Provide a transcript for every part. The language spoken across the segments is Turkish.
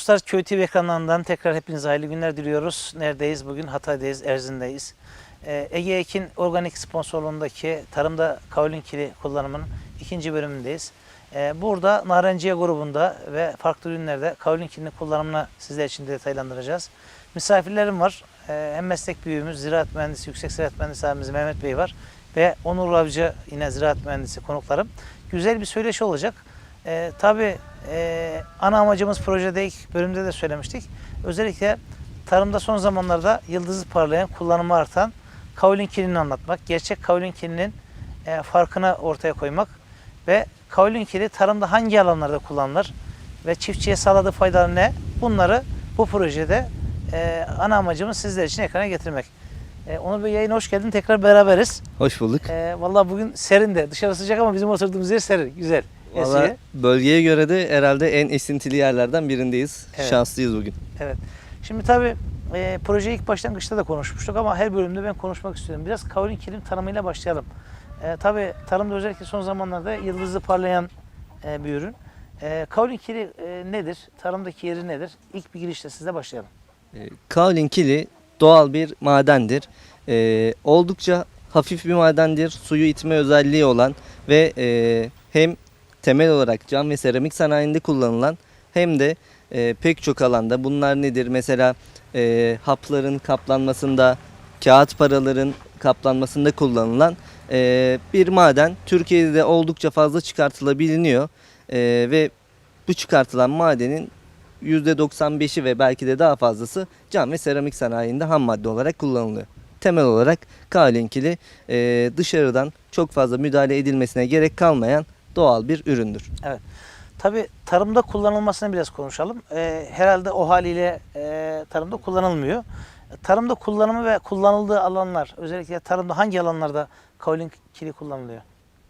Dostlar Köy TV ekranlarından tekrar hepinize hayırlı günler diliyoruz. Neredeyiz? Bugün Hatay'dayız, Erzin'deyiz. Ee, Ege Ekin Organik sponsorluğundaki tarımda kaolin kili kullanımının ikinci bölümündeyiz. Ee, burada Narenciye grubunda ve farklı ürünlerde kaolin kilinin kullanımını sizler için detaylandıracağız. Misafirlerim var. Ee, hem meslek büyüğümüz, ziraat mühendisi, yüksek ziraat mühendisi abimiz Mehmet Bey var. Ve Onur Avcı yine ziraat mühendisi konuklarım. Güzel bir söyleşi olacak. Ee, tabii e, ana amacımız projede ilk bölümde de söylemiştik. Özellikle tarımda son zamanlarda yıldızı parlayan, kullanımı artan kaolin kilini anlatmak, gerçek kaolin kilinin e, farkını ortaya koymak ve kaolin kili tarımda hangi alanlarda kullanılır ve çiftçiye sağladığı faydalar ne? Bunları bu projede e, ana amacımız sizler için ekrana getirmek. E, Onur Bey yayına hoş geldin. Tekrar beraberiz. Hoş bulduk. E, vallahi bugün serin de. Dışarı sıcak ama bizim oturduğumuz yer serin. Güzel. Valla bölgeye göre de herhalde en esintili yerlerden birindeyiz. Evet. Şanslıyız bugün. Evet. Şimdi tabii e, projeyi ilk başlangıçta da konuşmuştuk ama her bölümde ben konuşmak istiyorum. Biraz kaolin kilim tanımıyla başlayalım. E, tabii tarımda özellikle son zamanlarda yıldızı parlayan e, bir ürün. E, kaolin kili e, nedir? Tarımdaki yeri nedir? İlk bir girişte sizle başlayalım. Ee, Kaolin kili doğal bir madendir. Ee, oldukça hafif bir madendir. Suyu itme özelliği olan ve e, hem temel olarak cam ve seramik sanayinde kullanılan hem de e, pek çok alanda bunlar nedir? Mesela e, hapların kaplanmasında, kağıt paraların kaplanmasında kullanılan e, bir maden. Türkiye'de de oldukça fazla çıkartılabiliyor E, ve bu çıkartılan madenin %95'i ve belki de daha fazlası cam ve seramik sanayinde ham madde olarak kullanılıyor. Temel olarak kalinkili e, dışarıdan çok fazla müdahale edilmesine gerek kalmayan doğal bir üründür. Tabii tarımda kullanılmasını biraz konuşalım. E, herhalde o haliyle e, tarımda kullanılmıyor. Tarımda kullanımı ve kullanıldığı alanlar, özellikle tarımda hangi alanlarda kaolin kili kullanılıyor?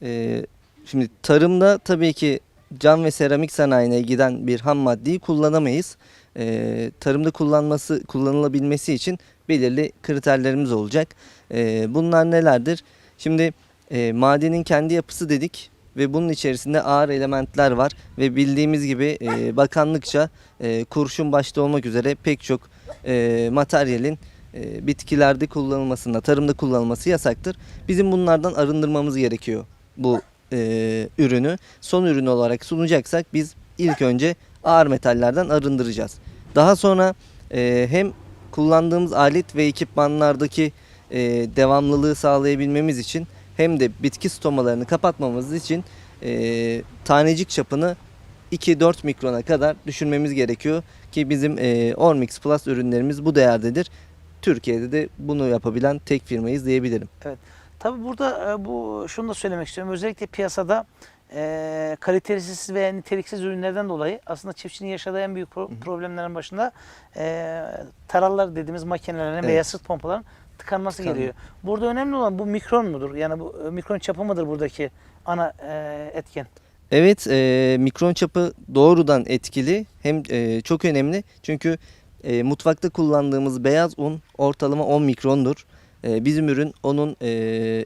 E, şimdi tarımda tabii ki cam ve seramik sanayine giden bir ham maddeyi kullanamayız. E, tarımda kullanması kullanılabilmesi için belirli kriterlerimiz olacak. E, bunlar nelerdir? Şimdi e, madenin kendi yapısı dedik ve bunun içerisinde ağır elementler var ve bildiğimiz gibi e, bakanlıkça e, kurşun başta olmak üzere pek çok e, materyalin e, bitkilerde kullanılmasında, tarımda kullanılması yasaktır. Bizim bunlardan arındırmamız gerekiyor bu e, ürünü. Son ürün olarak sunacaksak biz ilk önce ağır metallerden arındıracağız. Daha sonra e, hem kullandığımız alet ve ekipmanlardaki e, devamlılığı sağlayabilmemiz için hem de bitki stomalarını kapatmamız için e, tanecik çapını 2-4 mikrona kadar düşürmemiz gerekiyor ki bizim e, Ormix Plus ürünlerimiz bu değerdedir. Türkiye'de de bunu yapabilen tek firmayız diyebilirim. Tabii burada e, bu şunu da söylemek istiyorum. Özellikle piyasada e, kalitesiz ve niteliksiz ürünlerden dolayı aslında çiftçinin yaşadığı en büyük pro- problemlerin başında e, tarallar dediğimiz makinelerin Evet. veya sırt pompaların tıkanması Tıkanma. geliyor. Burada önemli olan bu mikron mudur? Yani bu e, mikron çapı mıdır buradaki ana e, etken? Evet, e, mikron çapı doğrudan etkili hem e, çok önemli çünkü e, mutfakta kullandığımız beyaz un ortalama 10 mikrondur. E, bizim ürün onun e,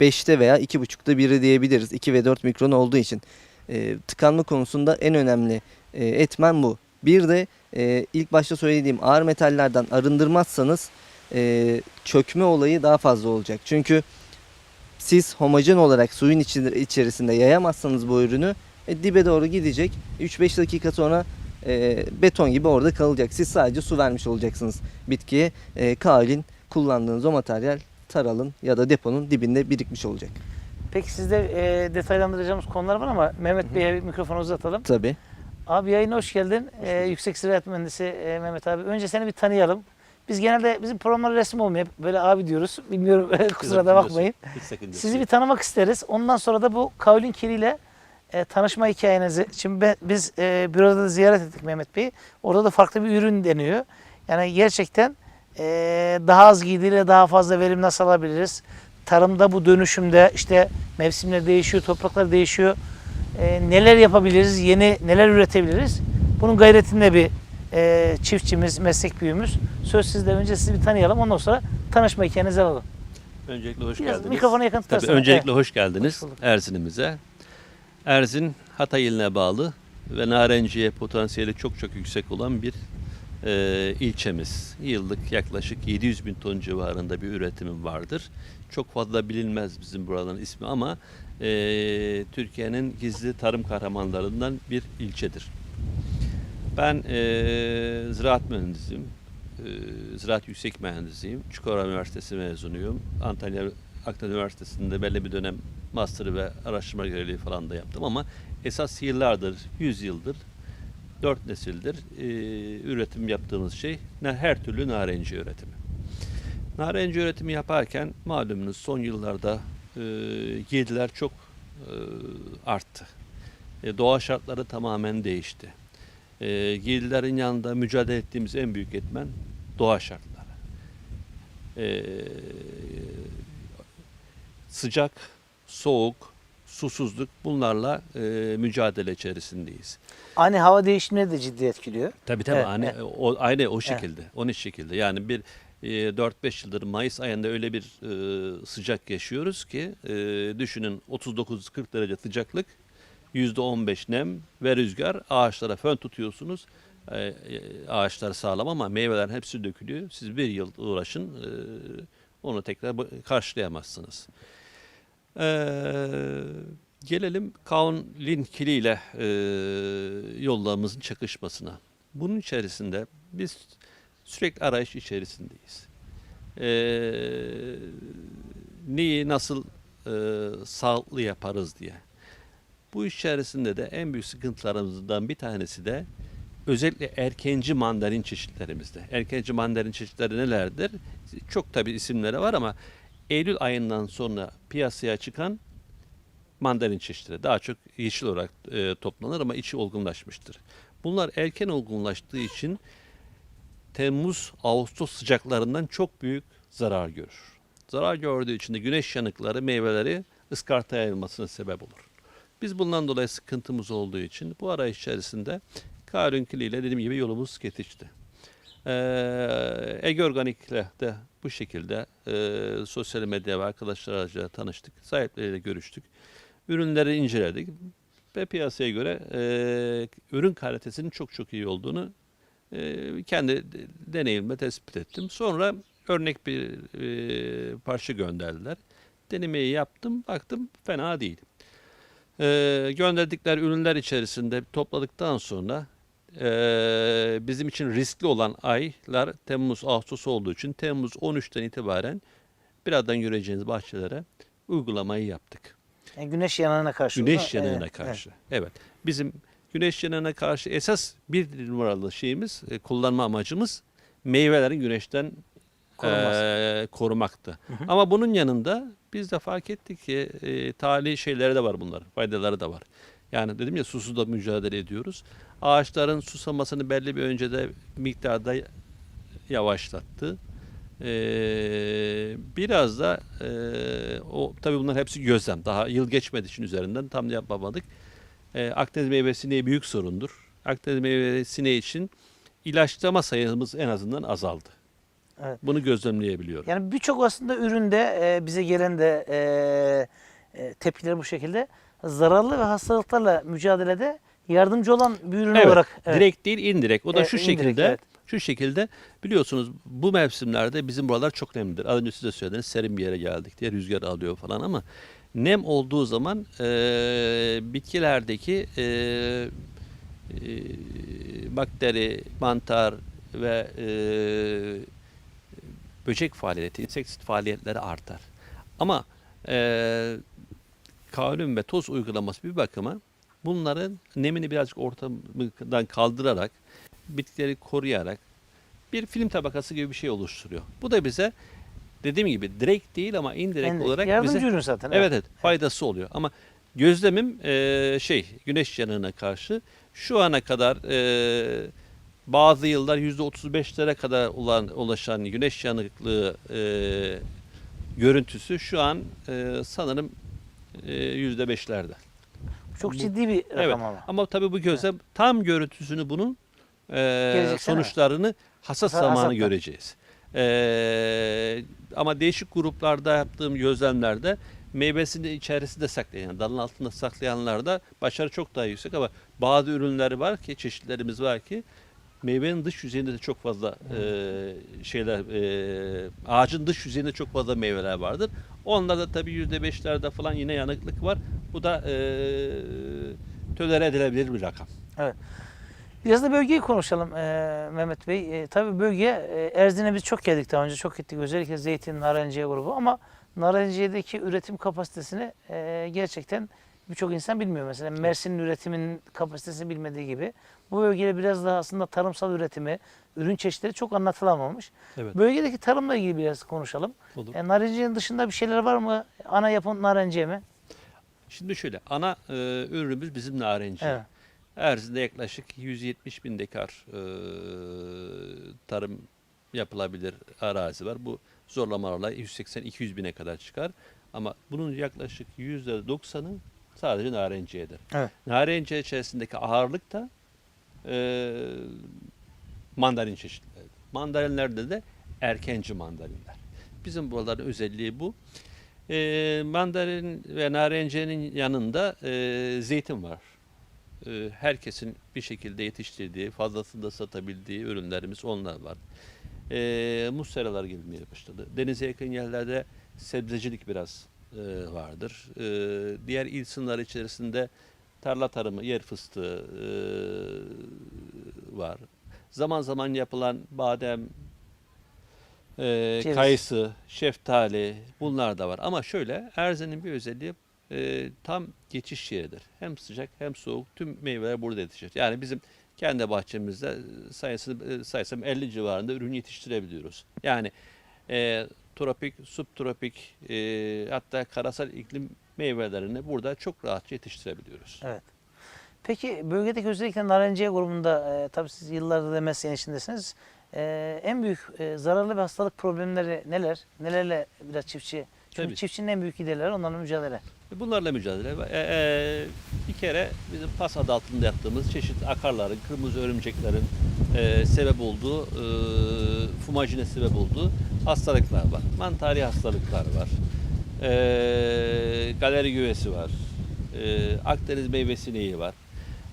5'te veya 2,5'ta biri diyebiliriz 2 ve 4 mikron olduğu için. E, tıkanma konusunda en önemli e, etmen bu. Bir de e, ilk başta söylediğim ağır metallerden arındırmazsanız e, çökme olayı daha fazla olacak. Çünkü siz homojen olarak suyun içerisinde yayamazsanız bu ürünü e, dibe doğru gidecek. 3-5 dakika sonra e, beton gibi orada kalacak. Siz sadece su vermiş olacaksınız bitkiye. E, kaolin kullandığınız o materyal taralın ya da deponun dibinde birikmiş olacak. Peki sizde e, detaylandıracağımız konular var ama Mehmet Bey'e bir mikrofonu uzatalım. Tabii. Abi yayına hoş geldin. Ee, Yüksek Ziraat Mühendisi e, Mehmet abi. Önce seni bir tanıyalım. Biz genelde bizim programlarda resim olmuyor. Hep Böyle abi diyoruz. Bilmiyorum kusura da bakmayın. Hiç sakıncası Sizi yok. bir tanımak isteriz. Ondan sonra da bu Kaolin Kiri ile e, tanışma hikayenizi. Şimdi ben- biz e, büroda da ziyaret ettik Mehmet Bey'i. Orada da farklı bir ürün deniyor. Yani gerçekten daha az giydiğiyle daha fazla verim nasıl alabiliriz? Tarımda bu dönüşümde işte mevsimler değişiyor, topraklar değişiyor. E, neler yapabiliriz, yeni neler üretebiliriz? Bunun gayretinde bir e, çiftçimiz, meslek büyüğümüz. Söz sizde önce sizi bir tanıyalım. Ondan sonra tanışma hikayenizi alalım. Öncelikle hoş Biraz geldiniz. mikrofona yakın Tabii öncelikle Evet. hoş geldiniz Hoş. Erzin'imize. Erzin Hatay iline bağlı ve narenciye potansiyeli çok çok yüksek olan bir e, ilçemiz. Yıllık yaklaşık 700 bin ton civarında bir üretimim vardır. Çok fazla bilinmez bizim buraların ismi ama e, Türkiye'nin gizli tarım kahramanlarından bir ilçedir. Ben e, ziraat mühendisiyim. E, ziraat yüksek mühendisiyim. Çukurova Üniversitesi mezunuyum. Antalya Akdeniz Üniversitesi'nde belli bir dönem master ve araştırma görevliliği falan da yaptım ama esas yıllardır, 100 yıldır, 4 nesildir e, üretim yaptığımız şey her türlü narenci üretimi. Narenci üretimi yaparken malumunuz son yıllarda e, girdiler çok e, arttı. E, doğa şartları tamamen değişti. E, girdilerin yanında mücadele ettiğimiz en büyük etmen doğa şartları. E, sıcak, soğuk, susuzluk bunlarla e, mücadele içerisindeyiz. Ani hava değişimleri de ciddi etkiliyor. Tabii tabii Evet, hani evet. o aynı o şekilde. Onun şekilde. Yani bir e, 4-5 yıldır Mayıs ayında öyle bir e, sıcak yaşıyoruz ki e, düşünün 39-40 derece sıcaklık, %15 nem ve rüzgar ağaçlara fön tutuyorsunuz. E, e, ağaçlar sağlam ama meyvelerin hepsi dökülüyor. Siz bir yıl uğraşın e, onu tekrar karşılayamazsınız. Ee, gelelim Kaun Linkili ile e, yollarımızın çakışmasına. Bunun içerisinde biz sürekli arayış içerisindeyiz. Ee, neyi nasıl e, sağlıklı yaparız diye. Bu içerisinde de en büyük sıkıntılarımızdan bir tanesi de özellikle erkenci mandarin çeşitlerimizde. Erkenci mandarin çeşitleri nelerdir? Çok tabi isimleri var ama Eylül ayından sonra piyasaya çıkan mandalin çeşitleri daha çok yeşil olarak e, toplanır ama içi olgunlaşmıştır. Bunlar erken olgunlaştığı için Temmuz Ağustos sıcaklarından çok büyük zarar görür. Zarar gördüğü için de güneş yanıkları meyveleri ıskartaya yayılmasına sebep olur. Biz bundan dolayı sıkıntımız olduğu için bu arayış içerisinde Karünkili ile dediğim gibi yolumuz kesişti. Ee, Ege Organik'le de bu şekilde e, sosyal medya ve arkadaşlar aracılığıyla tanıştık. Sahipleriyle görüştük. Ürünleri inceledik ve piyasaya göre e, ürün kalitesinin çok çok iyi olduğunu e, kendi de- deneyimle tespit ettim. Sonra örnek bir e, parça gönderdiler. Denemeyi yaptım, baktım fena değil. E, gönderdikleri ürünler içerisinde topladıktan sonra ee, bizim için riskli olan aylar Temmuz, Ağustos olduğu için Temmuz 13'ten itibaren birazdan göreceğiniz bahçelere uygulamayı yaptık. Yani güneş yanığına karşı. Güneş da- yanığına evet, karşı. Evet. Bizim güneş yanığına karşı esas bir numaralı şeyimiz, e, kullanma amacımız meyvelerin güneşten Korunması. e, korumaktı. Ama bunun yanında biz de fark ettik ki e, tali şeyleri de var bunların, faydaları da var. Yani dedim ya susuzla mücadele ediyoruz. Ağaçların susamasını belli bir öncede miktarda yavaşlattı. Ee, biraz da e, o tabii bunlar hepsi gözlem. Daha yıl geçmediği için üzerinden tam yapamadık. Ee, Akdeniz meyve sineği büyük sorundur. Akdeniz meyve sineği için ilaçlama sayımız en azından azaldı. Evet. Bunu gözlemleyebiliyorum. Yani birçok aslında üründe e, bize gelen de e, e, tepkiler bu şekilde zararlı ve hastalıklarla mücadelede yardımcı olan bir ürün Evet, olarak. evet. direkt değil indirekt. O da Evet, şu indirekt, şekilde. evet. Şu şekilde biliyorsunuz bu mevsimlerde bizim buralar çok nemlidir. Az önce siz de söylediniz serin bir yere geldik diye rüzgar alıyor falan ama nem olduğu zaman e, bitkilerdeki e, e, bakteri, mantar ve e, böcek faaliyeti, inseksit faaliyetleri artar. Ama e, kavlüm ve toz uygulaması bir bakıma bunların nemini birazcık ortadan kaldırarak bitkileri koruyarak bir film tabakası gibi bir şey oluşturuyor. Bu da bize dediğim gibi direkt değil ama indirekt Yani olarak yardımcı bize ürün zaten. evet evet faydası oluyor. Ama gözlemim e, şey güneş yanığına karşı şu ana kadar e, bazı yıllar %35'lere kadar olan ulaşan güneş yanıklığı e, görüntüsü şu an e, sanırım e, %5'lerde. Çok ciddi bir rakam Evet. ama. Ama tabii bu gözlem tam görüntüsünü bunun e, sonuçlarını hasat Ha- zamanı hasatta. göreceğiz. E, ama değişik gruplarda yaptığım gözlemlerde meyvesini içerisinde saklayan, yani dalın altında saklayanlarda başarı çok daha yüksek ama bazı ürünler var ki, çeşitlerimiz var ki meyvenin dış yüzeyinde de çok fazla e, şeyler, e, ağacın dış yüzeyinde çok fazla meyveler vardır. Onlarda tabii yüzde beşlerde falan yine yanıklık var. Bu da e, tolere edilebilir bir rakam. Biraz da bölgeyi konuşalım e, Mehmet Bey. E, tabii bölge e, Erzin'e biz çok geldik daha önce çok gittik özellikle zeytin, narenciye grubu ama narenciyedeki üretim kapasitesini e, gerçekten birçok insan bilmiyor. Mesela Mersin'in üretiminin kapasitesini bilmediği gibi bu bölgede biraz daha aslında tarımsal üretimi, ürün çeşitleri çok anlatılamamış. Evet. Bölgedeki tarımla ilgili biraz konuşalım. Olur. E, narenciyenin dışında bir şeyler var mı? Ana yapım narenciye mi? Şimdi şöyle, ana e, ürünümüz bizim narenci. Evet. Erzin'de yaklaşık 170 bin dekar e, tarım yapılabilir arazi var. Bu zorlamalarla 180-200 bine kadar çıkar. Ama bunun yaklaşık %90'ı sadece narenciyedir. Evet. Narenciye içerisindeki ağırlık da e, mandalin çeşitleri. Mandalinlerde de erkenci mandalinler. Bizim buraların özelliği bu. E, mandalin ve narenciyenin yanında e, zeytin var. E, herkesin bir şekilde yetiştirdiği, fazlasını da satabildiği ürünlerimiz onlar var. E, muz seralar gelmeye başladı. Denize yakın yerlerde sebzecilik biraz e, vardır. E, diğer il sınırları içerisinde tarla tarımı, yer fıstığı e, var. Zaman zaman yapılan badem, e, Ceviz. kayısı, şeftali bunlar da var. Ama şöyle Erzin'in bir özelliği e, tam geçiş yeridir. Hem sıcak hem soğuk tüm meyveler burada yetişir. Yani bizim kendi bahçemizde sayısı, e, saysam 50 civarında ürün yetiştirebiliyoruz. Yani e, tropik, subtropik e, hatta karasal iklim meyvelerini burada çok rahatça yetiştirebiliyoruz. Evet. Peki bölgedeki özellikle narenciye grubunda e, tabii siz yıllardır da mesleğin içindesiniz. E, en büyük e, zararlı ve hastalık problemleri neler? Nelerle biraz çiftçi? Çünkü Tabii. çiftçinin en büyük giderleri onlarla mücadele. Bunlarla mücadele. E, e, bir kere bizim pas adı altında yaptığımız çeşit akarların, kırmızı örümceklerin e, sebep olduğu, e, fumacine sebep olduğu hastalıklar var. Mantari hastalıklar var. E, galeri güvesi var. E, Akdeniz meyve sineği var.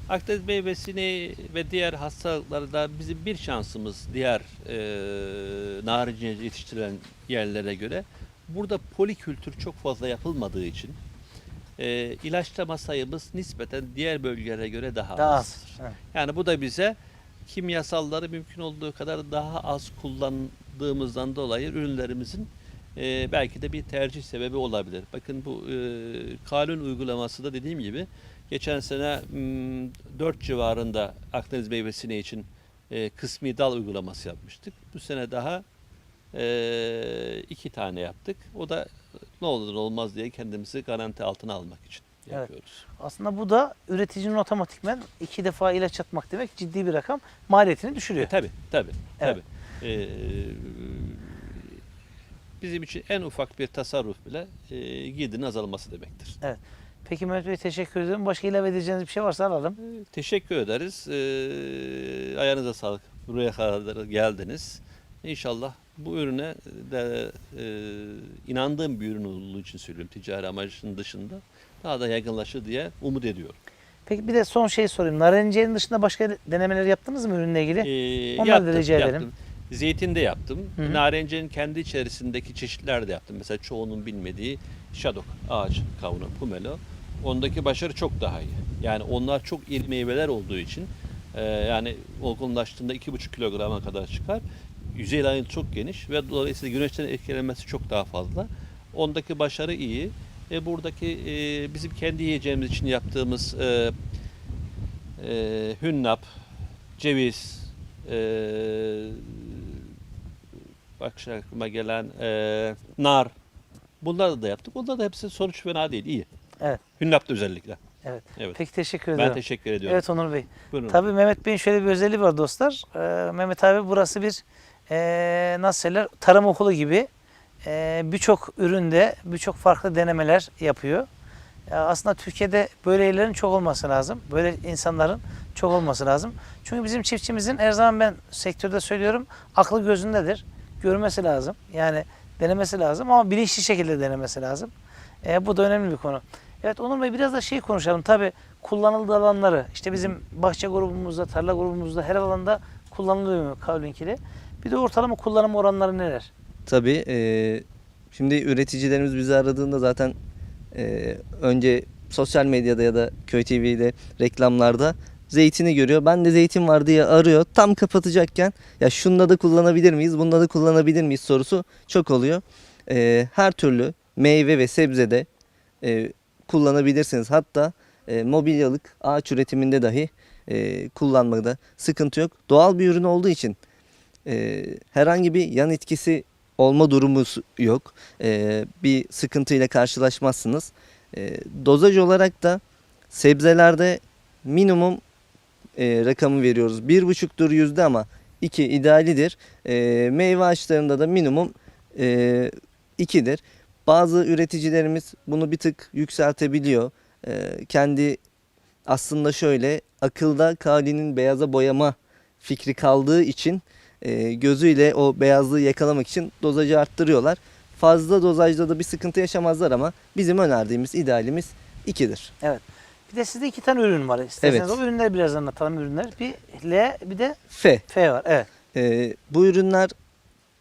Akdeniz meyve sineği ve diğer hastalıklarda bizim bir şansımız diğer e, narince yetiştirilen yerlere göre burada polikültür çok fazla yapılmadığı için e, ilaçlama sayımız nispeten diğer bölgelere göre daha, Daha az. Evet. Yani bu da bize kimyasalları mümkün olduğu kadar daha az kullandığımızdan dolayı ürünlerimizin e, belki de bir tercih sebebi olabilir. Bakın bu e, kanun uygulaması da dediğim gibi geçen sene m, 4 civarında Akdeniz meyvesine için e, kısmi dal uygulaması yapmıştık. Bu sene daha e, iki tane yaptık. O da ne olur olmaz diye kendimizi garanti altına almak için Evet. yapıyoruz. Aslında bu da üreticinin otomatikmen iki defa ilaç atmak demek ciddi bir rakam. Maliyetini düşürüyor. E, tabii, tabii, Evet. tabii. Ee, bizim için en ufak bir tasarruf bile e, girdinin azalması demektir. Peki Mehmet Bey teşekkür ederim. Başka ilave edeceğiniz bir şey varsa alalım. Ee, teşekkür ederiz. Ee, ayağınıza sağlık. Buraya kadar geldiniz. İnşallah bu ürüne de e, inandığım bir ürün olduğu için söylüyorum ticari amacının dışında daha da yaygınlaşır diye umut ediyorum. Peki bir de son şey sorayım. Narenciyenin dışında başka denemeler yaptınız mı ürünle ilgili? Ee, Onları da rica edelim. Zeytin de yaptım. Hı hı. Narenciyenin kendi içerisindeki çeşitler de yaptım. Mesela çoğunun bilmediği şadok, ağaç kavunu, pumelo. Ondaki başarı çok daha iyi. Yani onlar çok iri meyveler olduğu için e, yani olgunlaştığında 2,5 kilograma kadar çıkar. Yüzey layını çok geniş ve dolayısıyla güneşten etkilenmesi çok daha fazla. Ondaki başarı iyi. E, buradaki e, bizim kendi yiyeceğimiz için yaptığımız e, e, hünnap, ceviz, e, bak aklıma gelen e, nar. Bunları da yaptık. Onlar da hepsi sonuç fena değil. iyi. Evet. Hünnap'ta özellikle. Evet. Evet. Peki teşekkür ederim. ben teşekkür ediyorum. Evet Onur Bey. Buyurun. Tabii Mehmet Bey'in şöyle bir özelliği var dostlar. Ee, Mehmet abi burası bir ee, nasıl söyler tarım okulu gibi Ee, birçok üründe birçok farklı denemeler yapıyor. Ya aslında Türkiye'de böyle yerlerin çok olması lazım. Böyle insanların çok olması lazım. Çünkü bizim çiftçimizin her zaman ben sektörde söylüyorum aklı gözündedir. Görmesi lazım. Yani denemesi lazım ama bilinçli şekilde denemesi lazım. E, bu da önemli bir konu. Evet Onur Bey biraz da şey konuşalım. Tabii kullanıldığı alanları işte bizim bahçe grubumuzda, tarla grubumuzda her alanda kullanılıyor kavlin kili. Bir de ortalama kullanım oranları neler? Tabii e, şimdi üreticilerimiz bizi aradığında zaten e, önce sosyal medyada ya da Köy TV'de reklamlarda zeytini görüyor. Ben de zeytin var diye arıyor. Tam kapatacakken ya şunda da kullanabilir miyiz, bunda da kullanabilir miyiz sorusu çok oluyor. E, her türlü meyve ve sebzede e, kullanabilirsiniz. Hatta e, mobilyalık ağaç üretiminde dahi e, kullanmada sıkıntı yok. Doğal bir ürün olduğu için e, herhangi bir yan etkisi olma durumu yok. E, bir sıkıntıyla karşılaşmazsınız. E, dozaj olarak da sebzelerde minimum e, rakamı veriyoruz. Bir buçuktur yüzde ama iki idealidir. E, meyve ağaçlarında da minimum e, ikidir. Bazı üreticilerimiz bunu bir tık yükseltebiliyor. E, kendi aslında şöyle akılda kalinin beyaza boyama fikri kaldığı için e, gözüyle o beyazlığı yakalamak için dozajı arttırıyorlar. Fazla dozajda da bir sıkıntı yaşamazlar ama bizim önerdiğimiz idealimiz 2'dir. Bir de sizde iki tane ürün var. İsterseniz Evet. o ürünleri biraz anlatalım ürünler. Bir L bir de F. F var. Evet. E, bu ürünler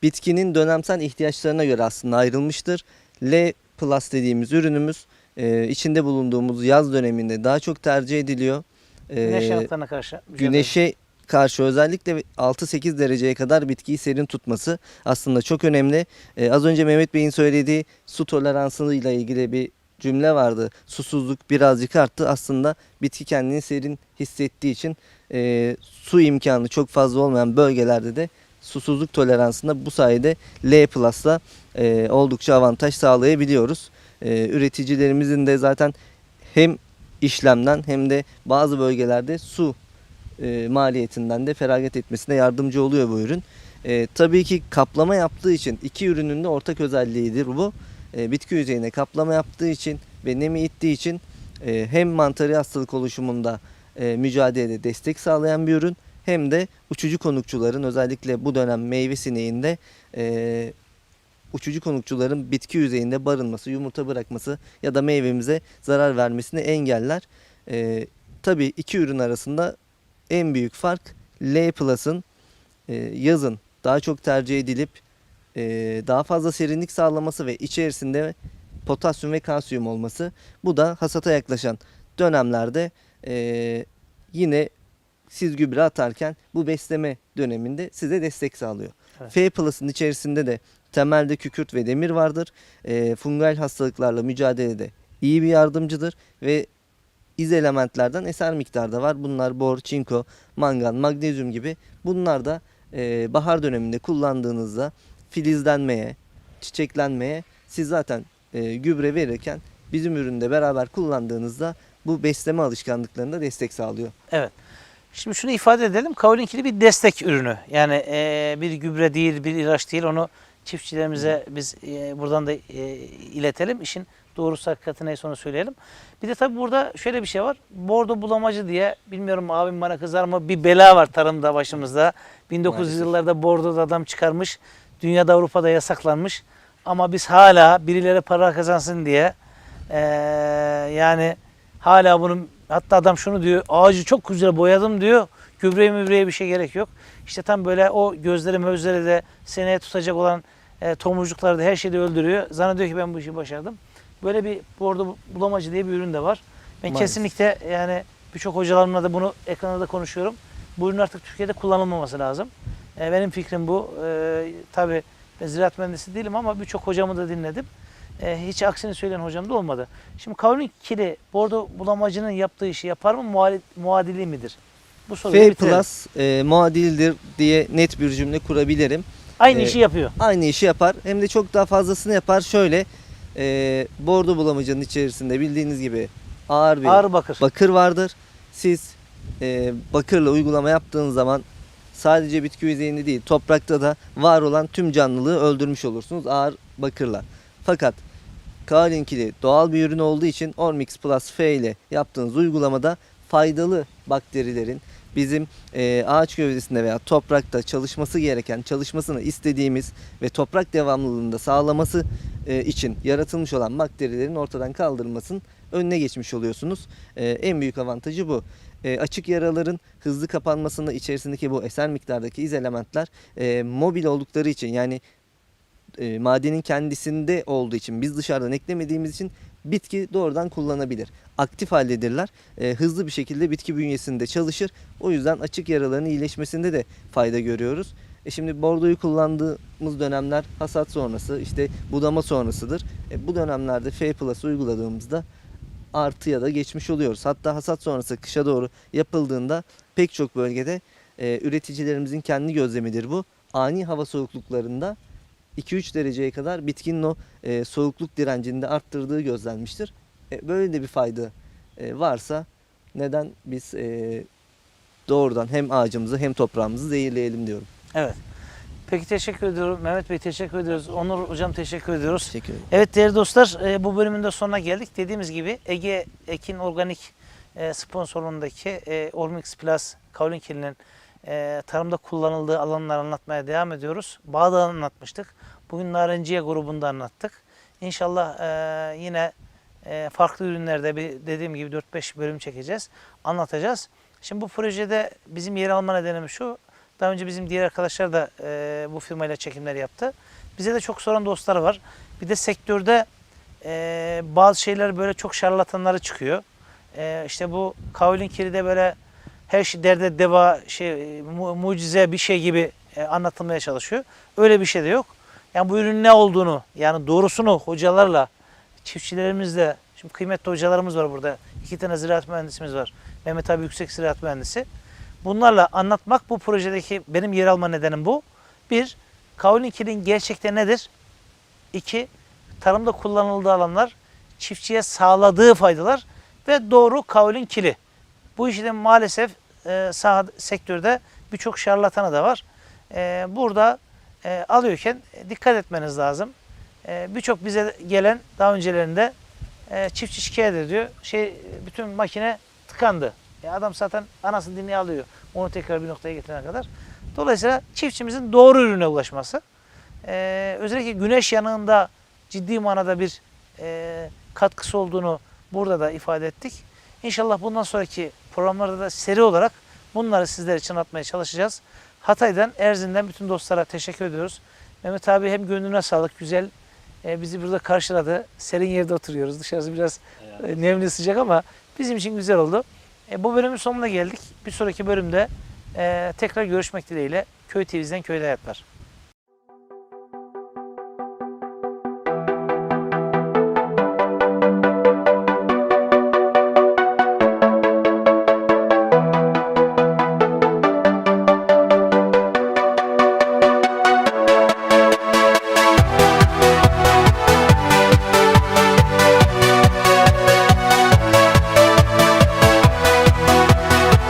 bitkinin dönemsel ihtiyaçlarına göre aslında ayrılmıştır. L Plus dediğimiz ürünümüz e, içinde bulunduğumuz yaz döneminde daha çok tercih ediliyor. E, Güneş yanıklarına karşı. mücadele. güneşe karşı özellikle 6-8 dereceye kadar bitkiyi serin tutması aslında çok önemli. Ee, az önce Mehmet Bey'in söylediği su toleransıyla ilgili bir cümle vardı. Susuzluk birazcık arttı. Aslında bitki kendini serin hissettiği için e, su imkanı çok fazla olmayan bölgelerde de susuzluk toleransında bu sayede L Plus'la e, oldukça avantaj sağlayabiliyoruz. E, üreticilerimizin de zaten hem işlemden hem de bazı bölgelerde su e, maliyetinden de feragat etmesine yardımcı oluyor bu ürün. E, tabii ki kaplama yaptığı için iki ürünün de ortak özelliğidir bu. E, bitki yüzeyine kaplama yaptığı için ve nemi ittiği için e, hem mantarı hastalık oluşumunda e, mücadelede destek sağlayan bir ürün hem de uçucu konukçuların özellikle bu dönem meyve sineğinde uçucu konukçuların bitki yüzeyinde barınması, yumurta bırakması ya da meyvemize zarar vermesini engeller. E, tabii iki ürün arasında en büyük fark L Plus'ın yazın daha çok tercih edilip e, daha fazla serinlik sağlaması ve içerisinde potasyum ve kalsiyum olması. Bu da hasata yaklaşan dönemlerde e, yine siz gübre atarken bu besleme döneminde size destek sağlıyor. Evet. F Plus'ın içerisinde de temelde kükürt ve demir vardır. E, fungal hastalıklarla mücadelede iyi bir yardımcıdır ve iz elementlerden eser miktarda var. Bunlar bor, çinko, mangan, magnezyum gibi. Bunlar da e, bahar döneminde kullandığınızda filizlenmeye, çiçeklenmeye siz zaten e, gübre verirken bizim üründe beraber kullandığınızda bu besleme alışkanlıklarında destek sağlıyor. Evet. Şimdi şunu ifade edelim. Kaolinkili bir destek ürünü. Yani e, bir gübre değil, bir ilaç değil. Onu çiftçilerimize biz e, buradan da e, iletelim. İşin doğrusu hakikati neyse onu söyleyelim. Bir de tabii burada şöyle bir şey var. Bordo bulamacı diye bilmiyorum abim bana kızar mı bir bela var tarımda başımızda. 1900 Maalesef. yıllarda bordoda adam çıkarmış. Dünyada Avrupa'da yasaklanmış. Ama biz hala birileri para kazansın diye e, yani hala bunun hatta adam şunu diyor ağacı çok güzel boyadım diyor. Gübreye mübreye bir şey gerek yok. İşte tam böyle o gözleri mözleri de seneye tutacak olan e, tomurcukları da her şeyi de öldürüyor. Zannediyor ki ben bu işi başardım. Böyle bir bordo bulamacı diye bir ürün de var. Ben Maalesef. kesinlikle yani birçok hocalarımla da bunu ekranda da konuşuyorum. Bu ürün artık Türkiye'de kullanılmaması lazım. E, benim fikrim bu. E, tabii ben ziraat mühendisi değilim ama birçok hocamı da dinledim. E, hiç aksini söyleyen hocam da olmadı. Şimdi kavlin kili bordo bulamacının yaptığı işi yapar mı? Muali, muadili midir? Bu soruyu F bitirelim. Plus e, muadildir diye net bir cümle kurabilirim. Aynı e, işi yapıyor. aynı işi yapar. Hem de çok daha fazlasını yapar. Şöyle e, bordo bulamacının içerisinde bildiğiniz gibi ağır bir Ağrı bakır. bakır vardır. Siz e, bakırla uygulama yaptığınız zaman sadece bitki yüzeyinde değil toprakta da var olan tüm canlılığı öldürmüş olursunuz ağır bakırla. Fakat Kalinkili doğal bir ürün olduğu için Ormix Plus F ile yaptığınız uygulamada faydalı bakterilerin bizim e, ağaç gövdesinde veya toprakta çalışması gereken, çalışmasını istediğimiz ve toprak devamlılığını da sağlaması e, için yaratılmış olan bakterilerin ortadan kaldırılmasının önüne geçmiş oluyorsunuz. E, en büyük avantajı bu. E, açık yaraların hızlı kapanmasında içerisindeki bu eser miktardaki iz elementler e, mobil oldukları için yani e, madenin kendisinde olduğu için biz dışarıdan eklemediğimiz için bitki doğrudan kullanabilir. Aktif haldedirler. E, hızlı bir şekilde bitki bünyesinde çalışır. O yüzden açık yaraların iyileşmesinde de fayda görüyoruz. E şimdi bordoyu kullandığımız dönemler hasat sonrası, işte budama sonrasıdır. E, bu dönemlerde F Plus uyguladığımızda artıya da geçmiş oluyoruz. Hatta hasat sonrası kışa doğru yapıldığında pek çok bölgede e, üreticilerimizin kendi gözlemidir bu. Ani hava soğukluklarında 2-3 dereceye kadar bitkinin o e, soğukluk direncini de arttırdığı gözlenmiştir. E, böyle de bir fayda e, varsa neden biz e, doğrudan hem ağacımızı hem toprağımızı zehirleyelim diyorum. Evet. Peki teşekkür ediyorum. Mehmet Bey teşekkür ediyoruz. Onur Hocam teşekkür ediyoruz. Teşekkür ederim. Evet değerli dostlar e, bu bölümün de sonuna geldik. Dediğimiz gibi Ege Ekin Organik e, sponsorluğundaki e, Ormix Plus Kaulinkili'nin e, tarımda kullanıldığı alanları anlatmaya devam ediyoruz. Bağda anlatmıştık. Bugün Narenciye grubunda anlattık. İnşallah e, yine e, farklı ürünlerde bir dediğim gibi 4-5 bölüm çekeceğiz. Anlatacağız. Şimdi bu projede bizim yer alma nedenimiz şu. Daha önce bizim diğer arkadaşlar da e, bu firmayla çekimler yaptı. Bize de çok soran dostlar var. Bir de sektörde e, bazı şeyler böyle çok şarlatanları çıkıyor. E, işte bu Kavlin Kiri'de böyle her şey derde deva şey mu- mucize bir şey gibi e, anlatılmaya çalışıyor. Öyle bir şey de yok. Yani bu ürünün ne olduğunu yani doğrusunu hocalarla çiftçilerimizle şimdi kıymetli hocalarımız var burada. İki tane ziraat mühendisimiz var. Mehmet abi yüksek ziraat mühendisi. Bunlarla anlatmak bu projedeki benim yer alma nedenim bu. Bir, Kavlin Kiri'nin gerçekten nedir? İki, tarımda kullanıldığı alanlar, çiftçiye sağladığı faydalar ve doğru kavlin kili. Bu işi de maalesef e, sağ sektörde birçok şarlatanı da var. E, burada e, alıyorken dikkat etmeniz lazım. E, birçok bize gelen daha öncelerinde e, çiftçi şikayet ediyor. Şey bütün makine tıkandı. E, adam zaten anasını dinleyi alıyor. Onu tekrar bir noktaya getirene kadar. Dolayısıyla çiftçimizin doğru ürüne ulaşması. Ee, özellikle güneş yanığında ciddi manada bir e, katkısı olduğunu burada da ifade ettik. İnşallah bundan sonraki programlarda da seri olarak bunları sizler için atmaya çalışacağız. Hatay'dan, Erzin'den bütün dostlara teşekkür ediyoruz. Mehmet abi hem gönlüne sağlık, güzel e, bizi burada karşıladı. Serin yerde oturuyoruz. Dışarısı biraz e, nemli sıcak ama bizim için güzel oldu. E, bu bölümün sonuna geldik. Bir sonraki bölümde e, tekrar görüşmek dileğiyle. Köy TV'den Köyde Hayatlar.